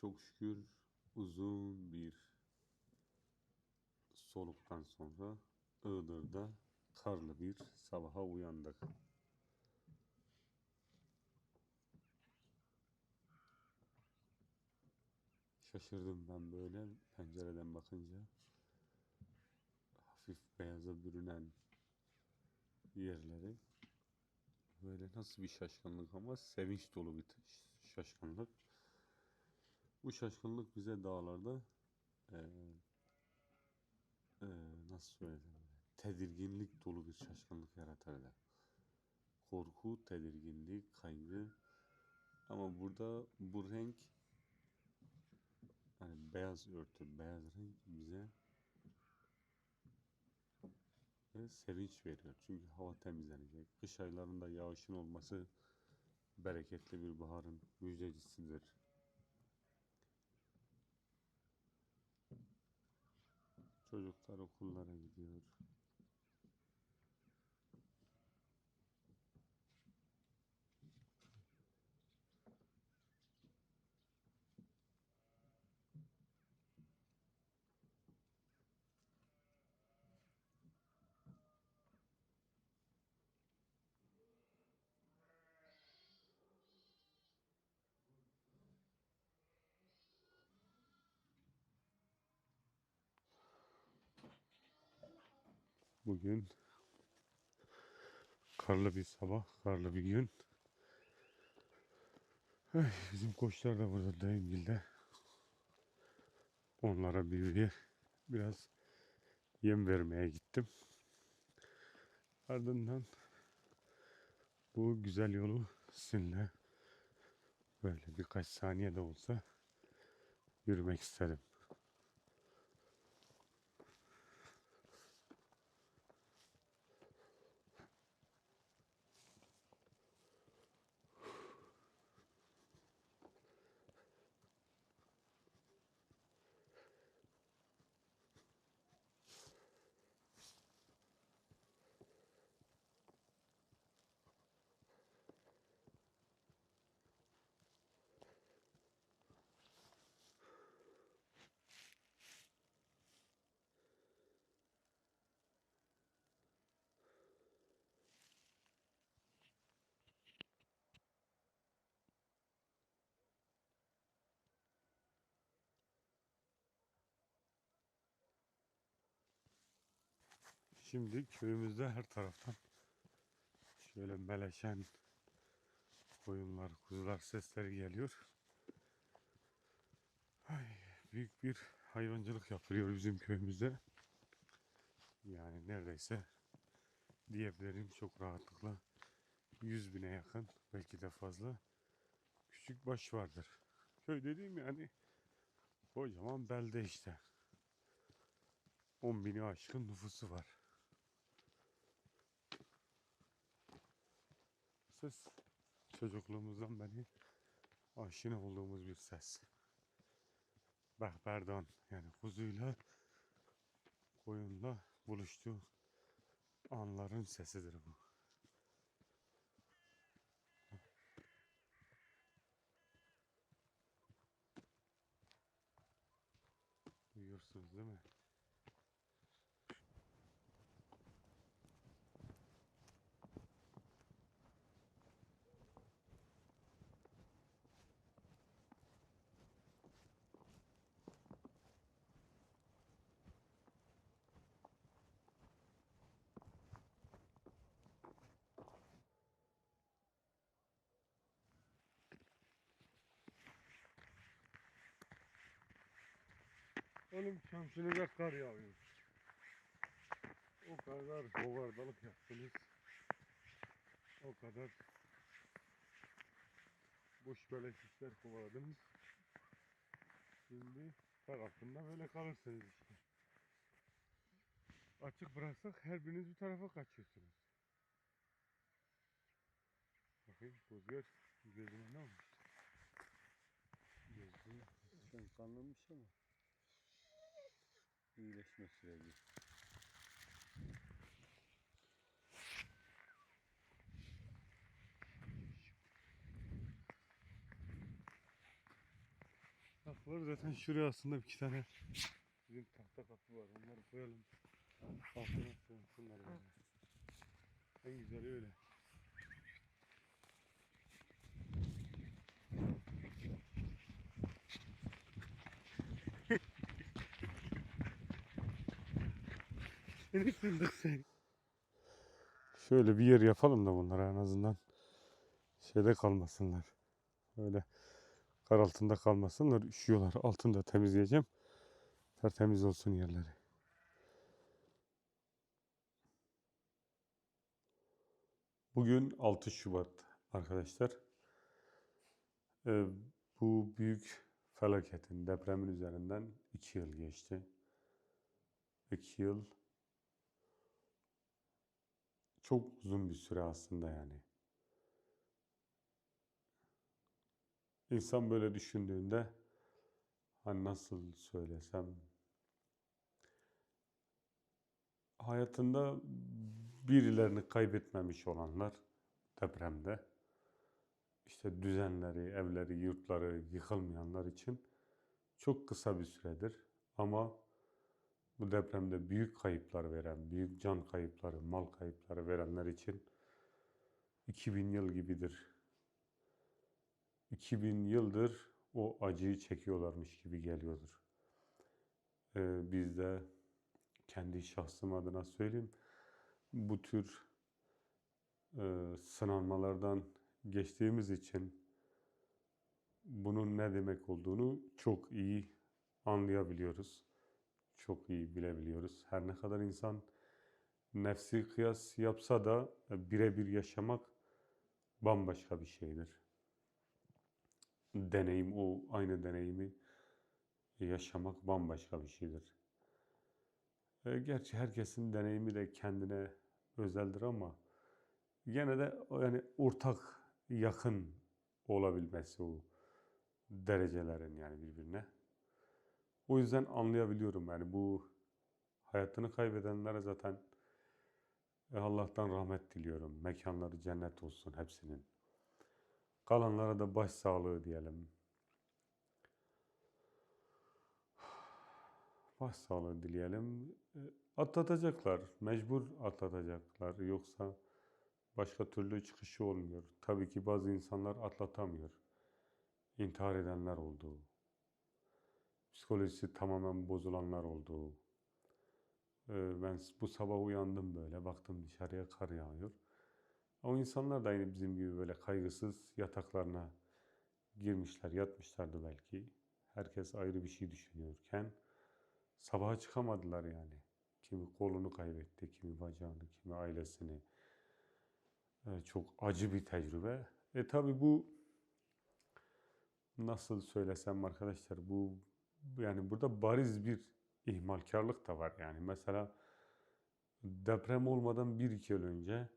Çok şükür uzun bir soluktan sonra Iğdır'da karlı bir sabaha uyandık. Şaşırdım ben böyle pencereden bakınca. Hafif beyaza bürünen yerleri. Böyle nasıl bir şaşkınlık ama sevinç dolu bir şaşkınlık. Bu şaşkınlık bize dağlarda eee eee, nasıl söylesem tedirginlik dolu bir şaşkınlık yaratırdı. Korku, tedirginlik, kaygı. Ama burada bu renk hani beyaz örtü, beyaz renk bize ve sevinç veriyor. Çünkü hava temizlenecek. Kış aylarında yağışın olması bereketli bir baharın müjdecisidir. Çocuklar okullara gidiyor. Bugün karlı bir sabah, karlı bir gün. Ay, bizim koçlar da burada Dayımgil'de. Onlara bir, bir biraz yem vermeye gittim. Ardından bu güzel yolu sizinle böyle birkaç saniye de olsa yürümek istedim. Şimdi köyümüzde her taraftan şöyle meleşen koyunlar, kuzular sesleri geliyor. Ay, büyük bir hayvancılık yapılıyor bizim köyümüzde. Yani neredeyse diyebilirim çok rahatlıkla 100 bine yakın belki de fazla küçük baş vardır. Köy dediğim yani kocaman belde işte. 10 bini aşkın nüfusu var. Ses çocukluğumuzdan beri aşina olduğumuz bir ses. Behberdan yani kuzuyla koyunla buluştuğu anların sesidir bu. Duyuyorsunuz değil mi? Oğlum şamsınıza kar yağıyor. O kadar hovardalık yaptınız. O kadar boş beleş işler kovaladınız. Şimdi kar altında böyle kalırsınız işte. Açık bıraksak her biriniz bir tarafa kaçıyorsunuz. Bakayım Bozger gözüme ne olmuş? An kanlanmış ama iyileşme süreci. Var zaten şuraya aslında iki tane bizim tahta kapı var. Onları koyalım. Altına sığınsınlar böyle. En güzeli öyle. Seni kırdık seni. Şöyle bir yer yapalım da bunlara en azından şeyde kalmasınlar. Böyle kar altında kalmasınlar. Üşüyorlar. Altını da temizleyeceğim. Tertemiz olsun yerleri. Bugün 6 Şubat arkadaşlar. Ee, bu büyük felaketin, depremin üzerinden 2 yıl geçti. 2 yıl çok uzun bir süre aslında yani. İnsan böyle düşündüğünde hani nasıl söylesem hayatında birilerini kaybetmemiş olanlar depremde işte düzenleri, evleri, yurtları yıkılmayanlar için çok kısa bir süredir ama bu depremde büyük kayıplar veren, büyük can kayıpları, mal kayıpları verenler için 2000 yıl gibidir. 2000 yıldır o acıyı çekiyorlarmış gibi geliyordur. Ee, biz de kendi şahsım adına söyleyeyim. Bu tür e, sınanmalardan geçtiğimiz için bunun ne demek olduğunu çok iyi anlayabiliyoruz. Çok iyi bilebiliyoruz. Her ne kadar insan nefsi kıyas yapsa da birebir yaşamak bambaşka bir şeydir deneyim o aynı deneyimi yaşamak bambaşka bir şeydir. E, gerçi herkesin deneyimi de kendine özeldir ama gene de yani ortak yakın olabilmesi o derecelerin yani birbirine. O yüzden anlayabiliyorum yani bu hayatını kaybedenlere zaten e, Allah'tan rahmet diliyorum. Mekanları cennet olsun hepsinin. Kalanlara da başsağlığı diyelim. Başsağlığı dileyelim. E, Atlatacaklar, mecbur atlatacaklar. Yoksa başka türlü çıkışı olmuyor. Tabii ki bazı insanlar atlatamıyor. İntihar edenler oldu. Psikolojisi tamamen bozulanlar oldu. E, Ben bu sabah uyandım böyle, baktım dışarıya kar yağıyor. O insanlar da aynı bizim gibi böyle kaygısız yataklarına girmişler, yatmışlardı belki. Herkes ayrı bir şey düşünüyorken sabaha çıkamadılar yani. Kimi kolunu kaybetti, kimi bacağını, kimi ailesini. Ee, çok acı bir tecrübe. E tabi bu nasıl söylesem arkadaşlar bu yani burada bariz bir ihmalkarlık da var yani. Mesela deprem olmadan bir iki yıl önce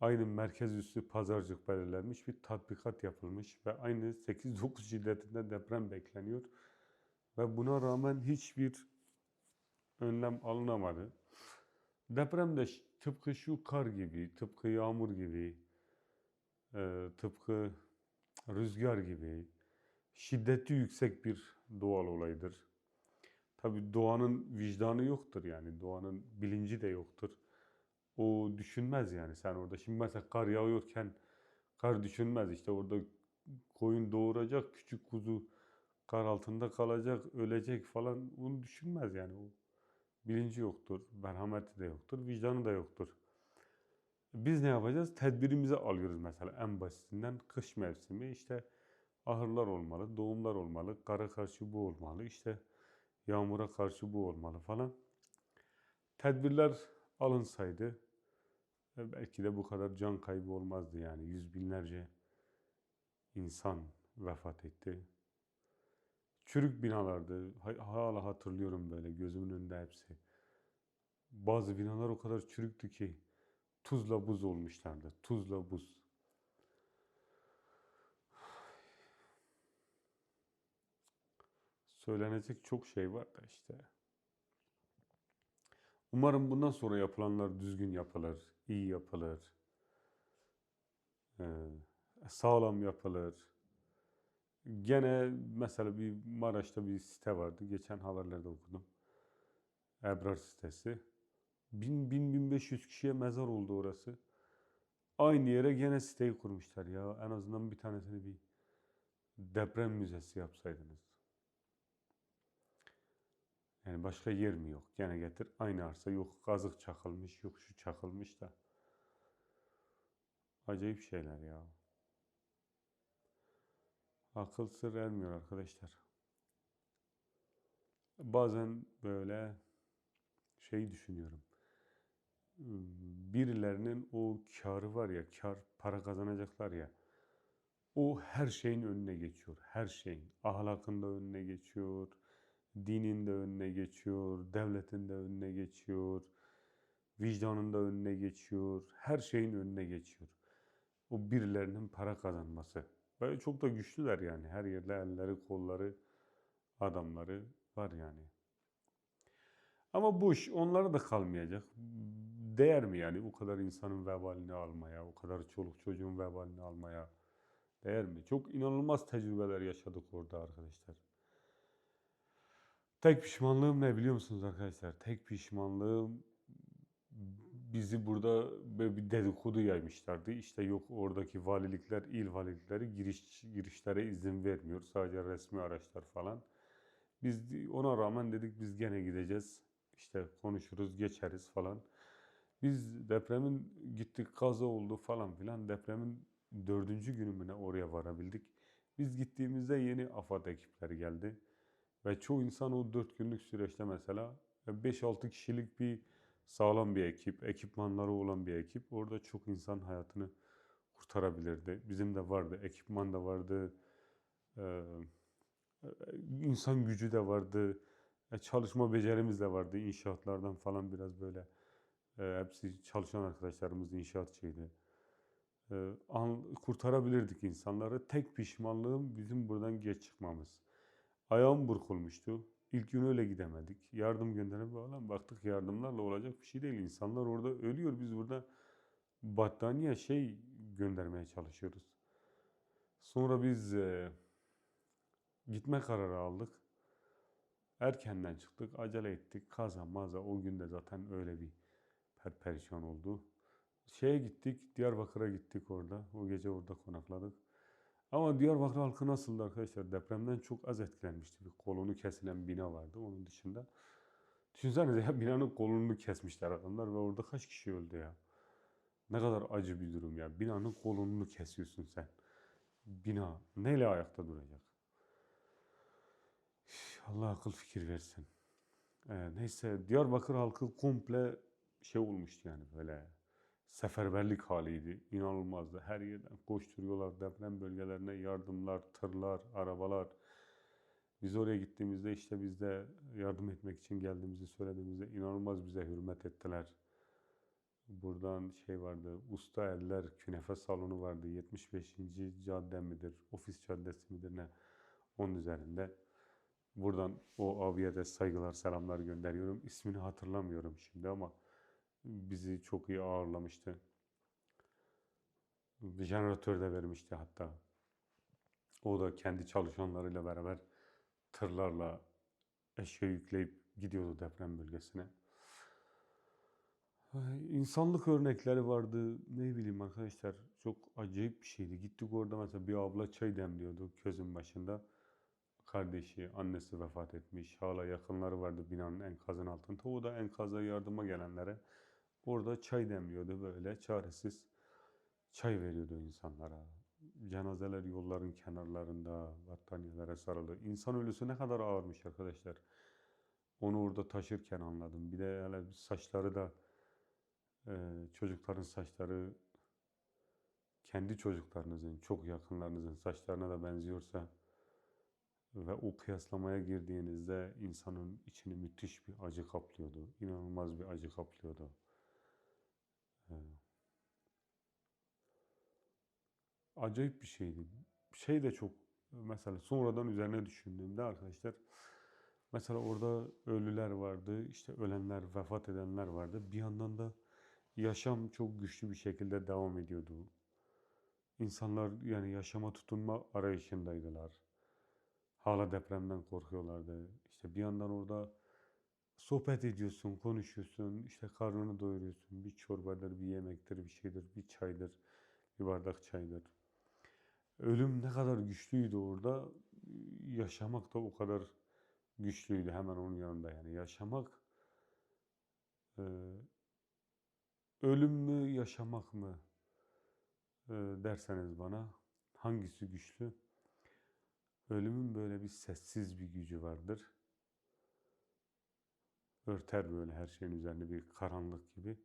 aynı merkez üssü pazarcık belirlenmiş bir tatbikat yapılmış ve aynı 8-9 şiddetinde deprem bekleniyor. Ve buna rağmen hiçbir önlem alınamadı. Deprem de tıpkı şu kar gibi, tıpkı yağmur gibi, e, tıpkı rüzgar gibi şiddeti yüksek bir doğal olaydır. Tabii doğanın vicdanı yoktur yani, doğanın bilinci de yoktur o düşünmez yani sen orada. Şimdi mesela kar yağıyorken kar düşünmez işte orada koyun doğuracak, küçük kuzu kar altında kalacak, ölecek falan onu düşünmez yani. O bilinci yoktur, merhameti de yoktur, vicdanı da yoktur. Biz ne yapacağız? Tedbirimizi alıyoruz mesela en basitinden kış mevsimi işte ahırlar olmalı, doğumlar olmalı, kara karşı bu olmalı, işte yağmura karşı bu olmalı falan. Tedbirler alınsaydı e, belki de bu kadar can kaybı olmazdı yani. Yüz binlerce insan vefat etti. Çürük binalardı. Ha- Hala hatırlıyorum böyle gözümün önünde hepsi. Bazı binalar o kadar çürüktü ki tuzla buz olmuşlardı. Tuzla buz. Söylenecek çok şey var da işte. Umarım bundan sonra yapılanlar düzgün yapılır, iyi yapılır, eee, sağlam yapılır. Gene mesela bir Maraş'ta bir site vardı. Geçen haberlerde okudum. Ebrar sitesi. 1000 1000 1500 kişiye mezar oldu orası. Aynı yere gene siteyi kurmuşlar ya. En azından bir tanesini bir deprem müzesi yapsaydınız. Yani başka yer mi yok? Gene getir aynı arsa. Yok kazık çakılmış, yok şu çakılmış da. Acayip şeyler ya. Akıl sır ermiyor arkadaşlar. Bazen böyle şey düşünüyorum. Birilerinin o karı var ya, kar para kazanacaklar ya. O her şeyin önüne geçiyor. Her şeyin. Ahlakın da önüne geçiyor. Dinin de önüne geçiyor. Devletin de önüne geçiyor. Vicdanın da önüne geçiyor. Her şeyin önüne geçiyor. O birilerinin para kazanması. Böyle çok da güçlüler yani. Her yerde elleri, kolları, adamları var yani. Ama bu iş onlara da kalmayacak. Değer mi yani o kadar insanın vebalini almaya, o kadar çoluk çocuğun vebalini almaya değer mi? Çok inanılmaz tecrübeler yaşadık orada arkadaşlar. Tek pişmanlığım ne biliyor musunuz arkadaşlar? Tek pişmanlığım bizi burada böyle bir dedikodu yaymışlardı. İşte yok oradaki valilikler, il valilikleri giriş girişlere izin vermiyor. Sadece resmi araçlar falan. Biz ona rağmen dedik biz gene gideceğiz. İşte konuşuruz, geçeriz falan. Biz depremin gittik kaza oldu falan filan. Depremin dördüncü günümüne oraya varabildik. Biz gittiğimizde yeni AFAD ekipleri geldi. Ve çoğu insan o dört günlük süreçte mesela 5-6 kişilik bir sağlam bir ekip, ekipmanları olan bir ekip. Orada çok insan hayatını kurtarabilirdi. Bizim de vardı, ekipman da vardı, eee, insan gücü de vardı, e, çalışma becerimiz de vardı. İnşaatlardan falan biraz böyle e, hepsi çalışan arkadaşlarımız inşaatçıydı. E, kurtarabilirdik insanları. Tek pişmanlığım bizim buradan geç çıkmamız. Ayağım burkulmuştu. İlk gün öyle gidemedik. Yardım gönderip falan baktık yardımlarla olacak bir şey değil. İnsanlar orada ölüyor. Biz burada battaniye şey göndermeye çalışıyoruz. Sonra biz e, gitme kararı aldık. Erkenden çıktık, acele ettik. Kaza maza o günde zaten öyle bir perperişan oldu. Şeye gittik, Diyarbakır'a gittik orada. O gece orada konakladık. Ama Diyarbakır halkı nasıldı arkadaşlar? Depremden çok az etkilenmişti. Bir kolonu kesilen bina vardı onun dışında. Düşünsenize ya binanın kolunu kesmişler adamlar ve orada kaç kişi öldü ya. Ne kadar acı bir durum ya. Binanın kolunu kesiyorsun sen. Bina neyle ayakta duracak? Allah akıl fikir versin. Ee, neyse Diyarbakır halkı komple şey olmuştu yani böyle seferberlik haliydi. İnanılmazdı. Her yerden koşturuyorlar deprem bölgelerine yardımlar, tırlar, arabalar. Biz oraya gittiğimizde işte biz de yardım etmek için geldiğimizi söylediğimizde inanılmaz bize hürmet ettiler. Buradan şey vardı, Usta Eller Künefe Salonu vardı. 75. cadde midir, ofis caddesi midir ne? Onun üzerinde. Buradan o abiye de saygılar, selamlar gönderiyorum. İsmini hatırlamıyorum şimdi ama bizi çok iyi ağırlamıştı. Jeneratör de vermişti hatta. O da kendi çalışanlarıyla beraber tırlarla eşya yükleyip gidiyordu deprem bölgesine. İnsanlık örnekleri vardı. Ne bileyim arkadaşlar çok acayip bir şeydi. Gittik orada mesela bir abla çay demliyordu közün başında. Kardeşi, annesi vefat etmiş. Hala yakınları vardı binanın enkazın altında. O da enkaza yardıma gelenlere orada çay demliyordu böyle çaresiz. Çay veriyordu insanlara. Cenazeler yolların kenarlarında, battaniyelere sarılı. İnsan ölüsü ne kadar ağırmış arkadaşlar. Onu orada taşırken anladım. Bir de hele saçları da e, çocukların saçları kendi çocuklarınızın, çok yakınlarınızın saçlarına da benziyorsa ve o kıyaslamaya girdiğinizde insanın içini müthiş bir acı kaplıyordu. İnanılmaz bir acı kaplıyordu. Acayip bir şeydi. Şey de çok mesela sonradan üzerine düşündüğümde arkadaşlar mesela orada ölüler vardı, işte ölenler, vefat edenler vardı. Bir yandan da yaşam çok güçlü bir şekilde devam ediyordu. İnsanlar yani yaşama tutunma arayışındaydılar. hala depremden korkuyorlardı. İşte bir yandan orada sohbet ediyorsun, konuşuyorsun, işte karnını doyuruyorsun. Bir çorbadır, bir yemektir, bir şeydir, bir çaydır, bir bardak çaydır. Ölüm ne kadar güçlüydü orada, yaşamak da o kadar güçlüydü hemen onun yanında yani. Yaşamak, e, ölüm mü, yaşamak mı e, derseniz bana hangisi güçlü? Ölümün böyle bir sessiz bir gücü vardır. Örter böyle her şeyin üzerinde bir karanlık gibi.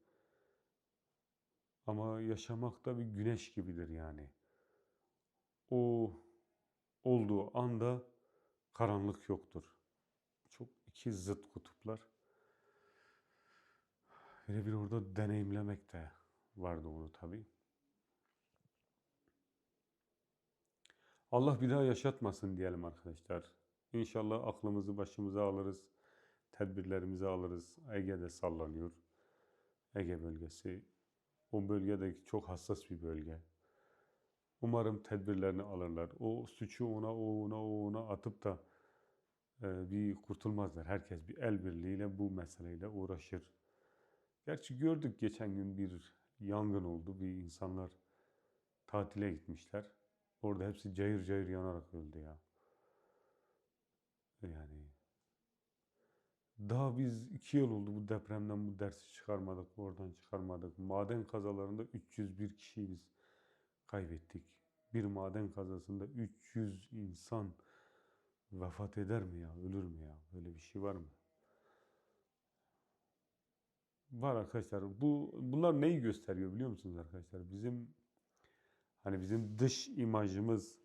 Ama yaşamak da bir güneş gibidir yani. O olduğu anda karanlık yoktur. Çok iki zıt kutuplar. Hele bir orada deneyimlemek de vardı onu tabii. Allah bir daha yaşatmasın diyelim arkadaşlar. İnşallah aklımızı başımıza alırız. Tedbirlerimizi alırız. Ege'de sallanıyor. Ege bölgesi. O bölgedeki çok hassas bir bölge. Umarım tedbirlerini alırlar. O suçu ona, o ona, o ona atıp da e, bir kurtulmazlar. Herkes bir el birliğiyle bu meseleyle uğraşır. Gerçi gördük geçen gün bir yangın oldu. Bir insanlar tatile gitmişler. Orada hepsi cayır cayır yanarak öldü ya. Yani daha biz iki yıl oldu bu depremden bu dersi çıkarmadık, oradan çıkarmadık. Maden kazalarında 301 kişiyi biz kaybettik. Bir maden kazasında 300 insan vefat eder mi ya, ölür mü ya? Böyle bir şey var mı? Var arkadaşlar. Bu bunlar neyi gösteriyor biliyor musunuz arkadaşlar? Bizim hani bizim dış imajımız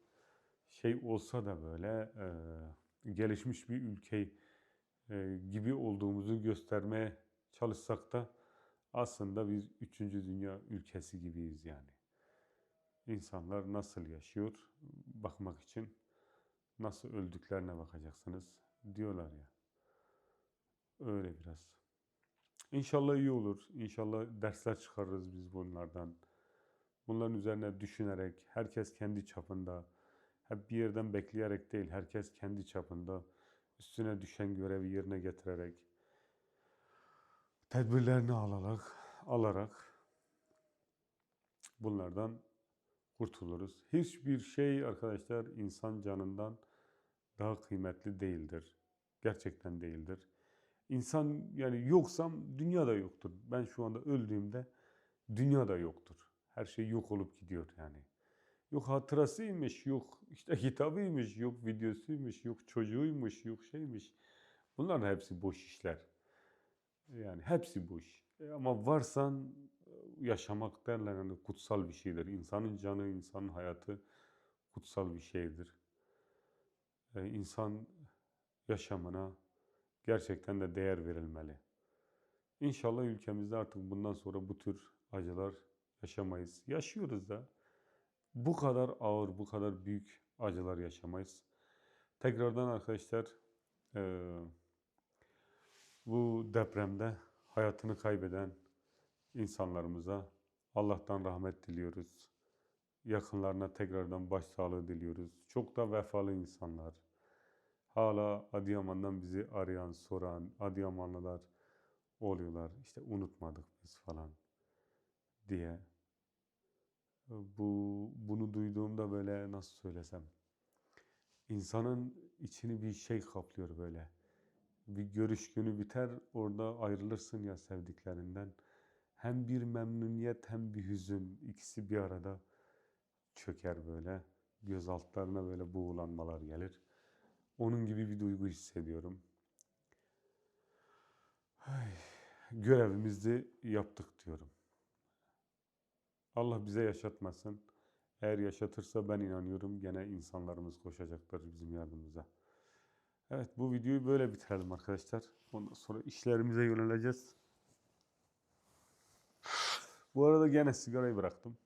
şey olsa da böyle e, gelişmiş bir ülke e, gibi olduğumuzu göstermeye çalışsak da aslında biz üçüncü dünya ülkesi gibiyiz yani. İnsanlar nasıl yaşıyor bakmak için nasıl öldüklerine bakacaksınız diyorlar ya. Öyle biraz. İnşallah iyi olur. İnşallah dersler çıkarırız biz bunlardan. Bunların üzerine düşünerek, herkes kendi çapında, hep bir yerden bekleyerek değil, herkes kendi çapında üstüne düşen görevi yerine getirerek, tedbirlerini alarak, alarak bunlardan kurtuluruz. Hiçbir şey arkadaşlar insan canından daha kıymetli değildir. Gerçekten değildir. İnsan yani yoksam dünya da yoktur. Ben şu anda öldüğümde dünya da yoktur. Her şey yok olup gidiyor yani. Yok hatırasıymış, yok işte kitabıymış, yok videosuymuş, yok çocuğuymuş, yok şeymiş. Bunların hepsi boş işler. Yani hepsi boş. E ama varsan yaşamak derler yani kutsal bir şeydir. İnsanın canı, insanın hayatı kutsal bir şeydir. E, insan yaşamına gerçekten de değer verilmeli. İnşallah ülkemizde artık bundan sonra bu tür acılar yaşamayız. Yaşıyoruz da bu kadar ağır, bu kadar büyük acılar yaşamayız. Tekrardan arkadaşlar e, bu depremde hayatını kaybeden insanlarımıza Allah'tan rahmet diliyoruz. Yakınlarına tekrardan başsağlığı diliyoruz. Çok da vefalı insanlar. Hala Adıyaman'dan bizi arayan, soran Adıyamanlılar oluyorlar. İşte unutmadık biz falan diye. Bu bunu duyduğumda böyle nasıl söylesem insanın içini bir şey kaplıyor böyle. Bir görüş günü biter, orada ayrılırsın ya sevdiklerinden. Hem bir memnuniyet hem bir hüzün ikisi bir arada çöker böyle. Göz altlarına böyle buğulanmalar gelir. Onun gibi bir duygu hissediyorum. Ay, görevimizi yaptık diyorum. Allah bize yaşatmasın. Eğer yaşatırsa ben inanıyorum gene insanlarımız koşacaklar bizim yardımımıza. Evet bu videoyu böyle bitirelim arkadaşlar. Ondan sonra işlerimize yöneleceğiz. Bu arada gene sigarayı bıraktım.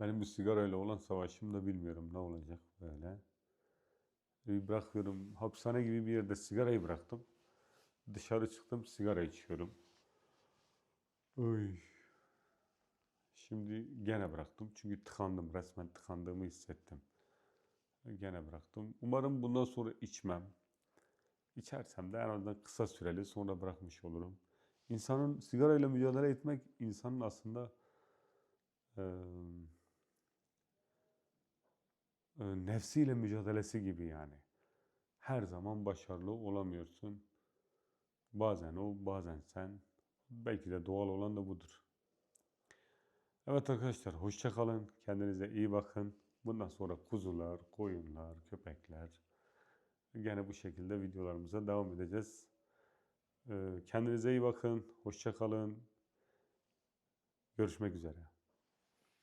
Benim bu sigarayla olan savaşım da bilmiyorum ne olacak böyle. Bir bırakıyorum. Hapishane gibi bir yerde sigarayı bıraktım. Dışarı çıktım sigara içiyorum. Oy. Şimdi gene bıraktım. Çünkü tıkandım. Resmen tıkandığımı hissettim. Gene bıraktım. Umarım bundan sonra içmem. İçersem de en azından kısa süreli sonra bırakmış olurum. İnsanın sigarayla mücadele etmek insanın aslında eee, e, nefsiyle mücadelesi gibi yani. Her zaman başarılı olamıyorsun. Bazen o, bazen sen. Belki de doğal olan da budur. Evet arkadaşlar hoşça kalın. Kendinize iyi bakın. Bundan sonra kuzular, koyunlar, köpekler gene bu şekilde videolarımıza devam edeceğiz. Ee, Kendinize iyi bakın. Hoşça kalın. Görüşmek üzere.